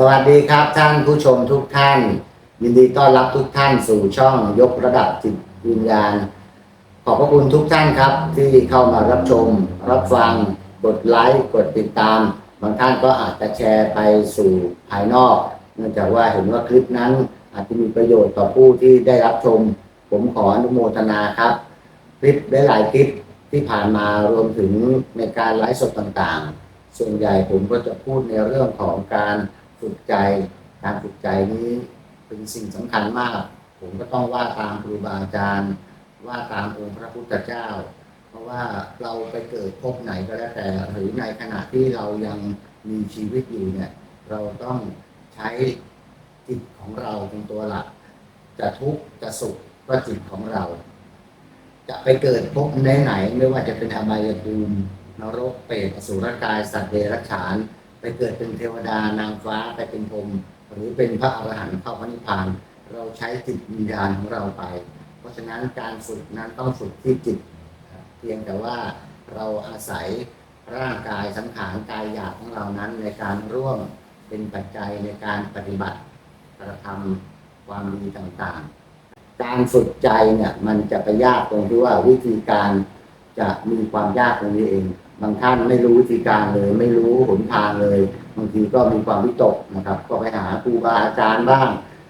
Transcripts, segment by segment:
สวัสดีครับท่านผู้ชมทุกท่าน ยินดีต้อนรับทุกท่านสู่ช่องยกระดับจิตวิญญาณ ขอบพระคุณทุกท่านครับ ที่เข้ามารับชม รับฟังกดไลค์กดติดตาม บางท่านก็อาจจะแชร์ไปสู่ภายนอก เนื่องจากว่าเห็นว่าคลิปนั้น อาจจะมีประโยชน์ต่อผู้ที่ได้รับชม ผมขออนุโมทนาครับ คลิปได้หลายคลิปที่ผ่านมารวมถึงในการไลฟ์สดต่างๆ ส่วนใหญ่ผมก็จะพูดในเรื่องของการ ฝึกใจ การฝึกใจนี้เป็นสิ่งสำคัญมาก ผมก็ต้องว่าตามครูบาอาจารย์ ว่าตามองค์พระพุทธเจ้า เพราะว่าเราไปเกิดภพไหนก็แล้วแต่ หรือในขณะที่เรายังมีชีวิตอยู่เนี่ยเราต้องใช้จิตของเราเป็นตัวหลัก จะทุกข์จะสุขก็จิตของเรา จะไปเกิดภพไหนไหน ไม่ว่าจะเป็นอบายภูมินรกเปรตอสุรกาย สัตว์เดรัจฉาน ไปเกิดเป็นเทวดานางฟ้าไปเป็นพรมหรือเป็นพระอรหันต์เข้าพระนิพพาน เราใช้จิตวิญญาณของเราไป เพราะฉะนั้นการฝึกนั้นต้องฝึกที่จิต เพียงแต่ว่าเราอาศัยร่างกายสังขารกายหยาบของเรานั้นในการร่วมเป็นปัจจัยในการปฏิบัติกระทำความดีต่างๆ การฝึกใจเนี่ยมันจะไปยากตรงที่ว่าวิธีการจะมีความยากตรงนี้เอง บางท่านไม่รู้วิธีการเลย ไม่รู้หนทางเลย บางทีก็มีความวิตกนะครับ ก็ไปหาครูบาอาจารย์บ้าง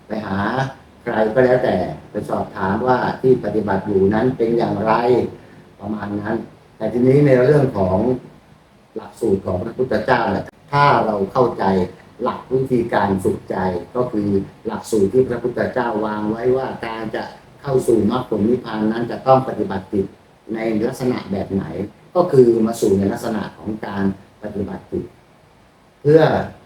ไปหาใครก็แล้วแต่ไปสอบถามว่าที่ปฏิบัติอยู่นั้นเป็นอย่างไรประมาณนั้น แต่ทีนี้ในเรื่องของหลักสูตรของพระพุทธเจ้าเนี่ยถ้าเราเข้าใจหลักวิธีการฝึกใจก็คือหลักสูตรที่พระพุทธเจ้าวางไว้ว่าการจะเข้าสู่มรรคผลนิพพานนั้นจะต้องปฏิบัติจิตในลักษณะแบบไหน ก็คือมาสู่ในลักษณะของการปฏิบัติจิตเพื่อ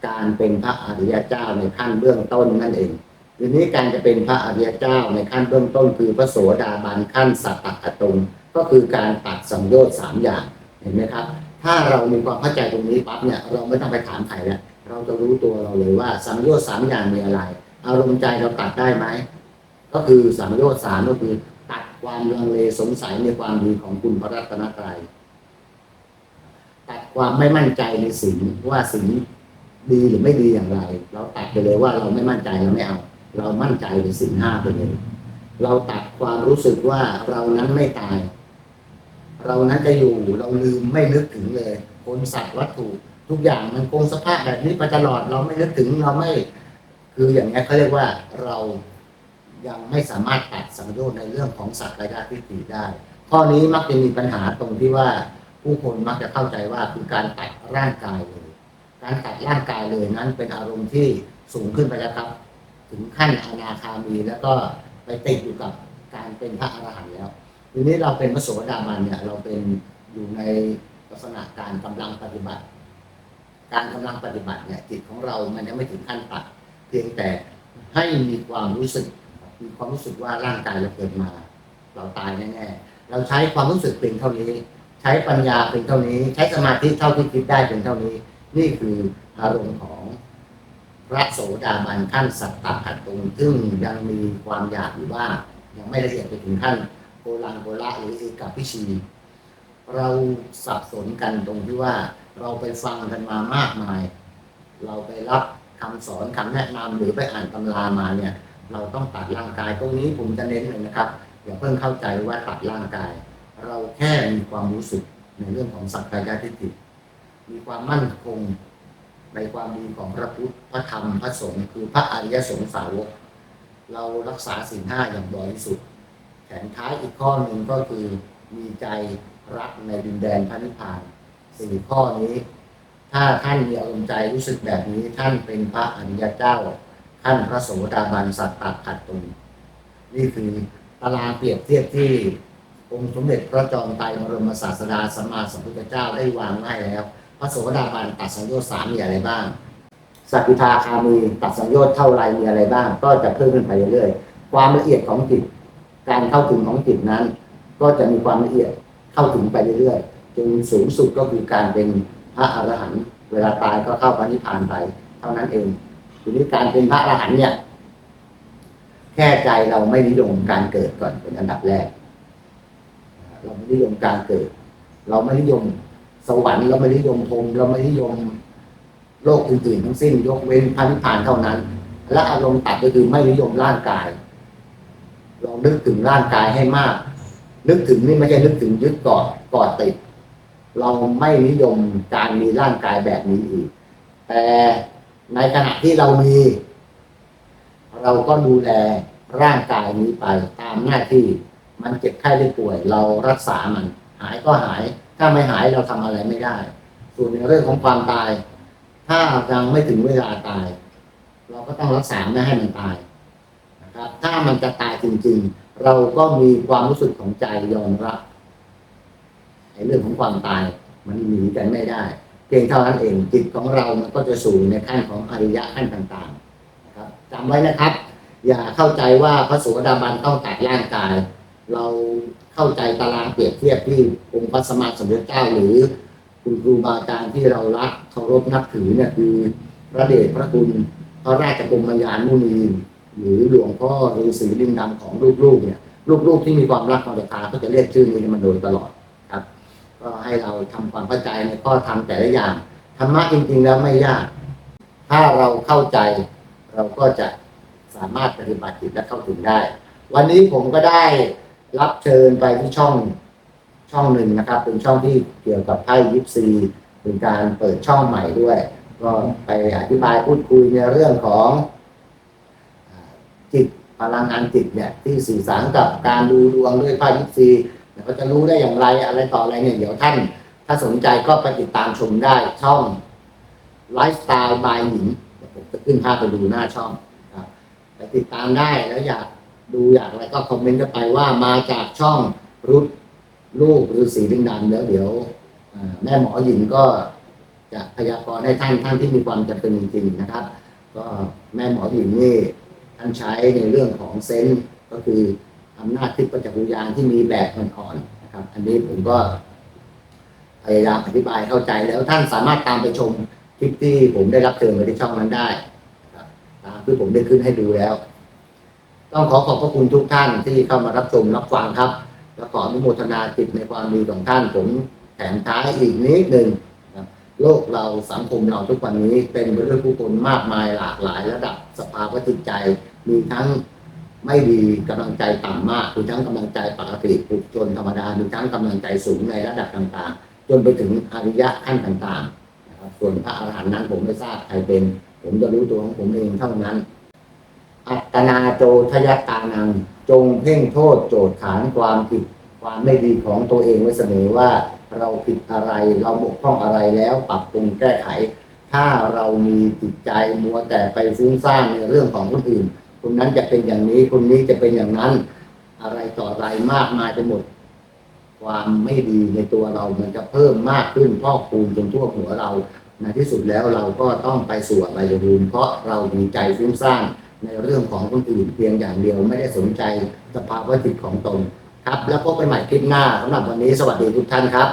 การเป็นพระอริยเจ้าในขั้นเบื้องต้นนั่นเองทีนี้การจะเป็นพระอริยเจ้าในขั้นเบื้องต้น คือพระโสดาบันขั้นสัตตะตรงก็คือการตัดสัมโยชน์สามอย่างเห็นไหมครับ ถ้าเรามีความเข้าใจตรงนี้ปั๊บเนี่ยเราไม่ต้องไปถามใครแล้วเราจะรู้ตัวเราเลยว่าสัมโยชน์สามอย่างมีอะไร อารมณ์ใจเราตัดได้ไหมก็คือสัมโยชน์สามก็คือตัดความลังเลสงสัยในความดีของคุณพระรัตนตรัยตัดค วามไม่มั่นใจในสิ่งว่าสิ่งดีหรือไม่ดีอย่างไร เราตัดไปเลยว่าเราไม่มั่นใจเราไม่เอา เรามั่นใจในสิ่งห้าไปเลย เราตัดความรู้สึกว่าเรานั้นไม่ตาย เรานั้นจะอยู่เราลืมไม่นึกถึงเลยคนสัตว์วัตถุทุกอย่างมันคงสภาพแบบนี้ไปตลอดเราไม่นึกถึงเราไม่ คืออย่างนี้เขาเรียกว่าเรายังไม่สามารถตัดสังโยชน์ในเรื่องของสัตว์ระยะทิฏฐิได้ ข้อนี้มักจะมีปัญหาตรงที่ว่า ผู้คนมักจะเข้าใจว่าคือการตัดร่างกายเลย การตัดร่างกายเลยนั้นเป็นอารมณ์ที่สูงขึ้นไปแล้วครับ ถึงขั้นอนาคามีแล้วก็ไปติดอยู่กับการเป็นพระอรหันต์แล้วทีนี้เราเป็นพระโสดาบันเนี่ยเราเป็นอยู่ในลักษณะการกำลังปฏิบัติ การกำลังปฏิบัติเนี่ยจิตของเรามันยังไม่ถึงขั้นตัด เพียงแต่ให้มีความรู้สึกมีความรู้สึกว่าร่างกายเราเกิดมา เราตายแน่ๆเราใช้ความรู้สึกเพียงเท่านี้ ใช้ปัญญาเพียงเท่านี้ ใช้สมาธิเท่าที่คิดได้เพียงเท่านี้ นี่คืออารมณ์ของพระโสดาบันขั้นสัตตะขัดตรงซึ่งยังมีความอยากอยู่บ้างยังไม่ละเอียดไปถึงขั้นโกลังโกละหรือเอกพิชี เราสับสนกันตรงที่ว่าเราไปฟังกันมามากมาย เราไปรับคำสอนคำแนะนำหรือไปอ่านตำรามาเนี่ย เราต้องตัดร่างกายตรงนี้ผมจะเน้นเลยนะครับอย่าเพิ่งเข้าใจว่าตัดร่างกาย เราแค่มีความรู้สึกในเรื่องของสักกายทิฏฐิมีความมั่นคงในความดีของพระพุทธพระธรรมพระสงฆ์คือพระอริยสงฆ์สาวก เรารักษาศีลห้าอย่างบริสุทธิ์แถมท้ายอีกข้อหนึ่งก็คือมีใจรักในดินแดนพระนิพพานสี่ข้อนี้ ถ้าท่านมีอารมณ์ใจรู้สึกแบบนี้ท่านเป็นพระอริยเจ้าขั้นพระโสดาบันสัตตะขัดตุนนี่คือตารางเปรียบเทียบที่ องค์สมเด็จพระจอมไตรบรมศาสดาสัมมาสัมพุทธเจ้าได้วางไว้แล้ว พระโสดาบันตัดสังโยชน์สามมีอะไรบ้างสักกิทาคามีตัดสังโยชน์เท่าไรมีอะไรบ้าง ก็จะเพิ่มขึ้นไปเรื่อยๆความละเอียดของจิต การเข้าถึงของจิตนั้น ก็จะมีความละเอียดเข้าถึงไปเรื่อยๆจนสูงสุดก็คือการเป็นพระอรหันต์เวลาตายก็เข้าพระนิพพานไป เท่านั้นเองทีนี้การเป็นพระอรหันต์เนี่ยแค่ใจเราไม่นิยมการเกิดก่อนเป็นอันดับแรก เราไม่นิยมการเกิด เราไม่นิยมสวรรค์เราไม่นิยมพรมเราไม่นิยมโลกอื่นๆทั้งสิ้น ยกเว้นพันธิพานเท่านั้น และอารมณ์ตัดก็คือไม่นิยมร่างกายลองนึกถึงร่างกายให้มาก นึกถึงนี่ไม่ใช่นึกถึงยึดเกาะกอดติด เราไม่นิยมการมีร่างกายแบบนี้อีก แต่ในขณะที่เรามี เราก็ดูแลร่างกายนี้ไปตามหน้าที่ มันเจ็บไข้ได้ป่วย เรารักษามัน หายก็หาย ถ้าไม่หายเราทำอะไรไม่ได้ ส่วนในเรื่องของความตาย ถ้ายังไม่ถึงเวลาตาย เราก็ต้องรักษาไม่ให้มันตายนะครับ ถ้ามันจะตายจริง ๆ เราก็มีความรู้สึกของใจยอมรับในเรื่องของความตายมันหนีกันไม่ได้เพียงเท่านั้นเองจิตของเรามันก็จะสู่ในขั้นของอริยะขั้นต่างๆนะครับจำไว้นะครับ อย่าเข้าใจว่าพระโสดาบันต้องตัดร่างกาย เราเข้าใจตารางเปรียบเทียบที่องค์พระสมมาสมเด็จเจ้าหรือคุณครูบาอาจารย์ที่เรารักเคารพนับถือเนี่ยคือพระเดชพระคุณพระราชกรมยานมุนีหรือหลวงพ่อฤาษีลิงดำของลูกๆเนี่ยลูกๆที่มีความรักความศรัทธาก็จะเรียกชื่อนี้มาโดยตลอดครับ ก็ให้เราทำความเข้าใจในข้อธรรมแต่ละอย่างธรรมะจริงๆแล้วไม่ยาก ถ้าเราเข้าใจ เราก็จะสามารถปฏิบัติจิตและเข้าถึงได้ วันนี้ผมก็ได้ รับเชิญไปที่ช่องช่องหนึ่งนะครับ เป็นช่องที่เกี่ยวกับไพ่ยิปซีเป็นการเปิดช่องใหม่ด้วย ก็ไปอธิบายพูดคุยในเรื่องของจิตพลังงานจิตเนี่ยที่สื่อสารกับการดูดวงด้วยไพ่ยิปซีเดี๋ยวก็จะรู้ได้อย่างไรอะไรต่ออะไรเนี่ยเดี๋ยวท่าน ถ้าสนใจก็ไปติดตามชมได้ช่องไลฟ์สไตล์บายหญิงผมจะขึ้นภาพไปดูหน้าช่องครับไปติดตามได้แล้วอยาก ดูอยากอะไรก็คอมเมนต์กันไปว่ามาจากช่องรุดลูกหรือสีลิงดำแล้วเดี๋ยวแม่หมอหญิงก็จะพยากรณ์ให้ท่านท่านที่มีความจำเป็นจริงๆนะครับ ก็แม่หมอหญิงนี่ท่านใช้ในเรื่องของเซนส์ก็คืออำนาจทิพย์ประจักษ์วิญญาณที่มีแบบอ่อนๆนะครับ อันนี้ผมก็พยายามอธิบายเข้าใจแล้วท่านสามารถตามไปชมคลิปที่ผมได้รับเชิญไปที่ช่องนั้นได้นะครับตามที่ผมได้ขึ้นให้ดูแล้ว ต้องขอขอบพระคุณทุกท่านที่เข้ามารับชมรับฟังครับ และขออนุโมทนาจิตในความดีของท่านผมแถมท้ายอีกนิดหนึ่งโลกเราสังคมเราทุกวันนี้เป็นไปด้วยผู้คนมากมายหลากหลายระดับสภาวะจิตใจ มีทั้งไม่ดีกำลังใจต่ำมากมีทั้งกำลังใจปกติปุถุชนธรรมดามีทั้งกำลังใจสูงในระดับต่างๆ จนไปถึงอริยะขั้นต่างๆส่วนพระอรหันต์นั้นผมไม่ทราบใครเป็น ผมจะรู้ตัวของผมเองเท่านั้น อัตนาโจทยตานัง จงเพ่งโทษโจทย์ขานความผิด ความไม่ดีของตัวเองไว้เสมอว่าเราผิดอะไรเราบกพร่องอะไรแล้วปรับปรุงแก้ไข ถ้าเรามีจิตใจมัวแต่ไปฟุ้งซ่านในเรื่องของคนอื่น คนนั้นจะเป็นอย่างนี้คนนี้จะเป็นอย่างนั้น อะไรต่ออะไรมากมายไปหมด ความไม่ดีในตัวเรามันจะเพิ่มมากขึ้นพอกคูณจนทั่วหัวเราในที่สุดแล้วเราก็ต้องไปสู่อบายภูมิเพราะเรามีใจฟุ้งซ่าน ในเรื่องของคนอื่นเพียงอย่างเดียวไม่ได้สนใจสภาวะจิตของตนครับ แล้วพบกันใหม่คลิปหน้าสำหรับวันนี้สวัสดีทุกท่านครับ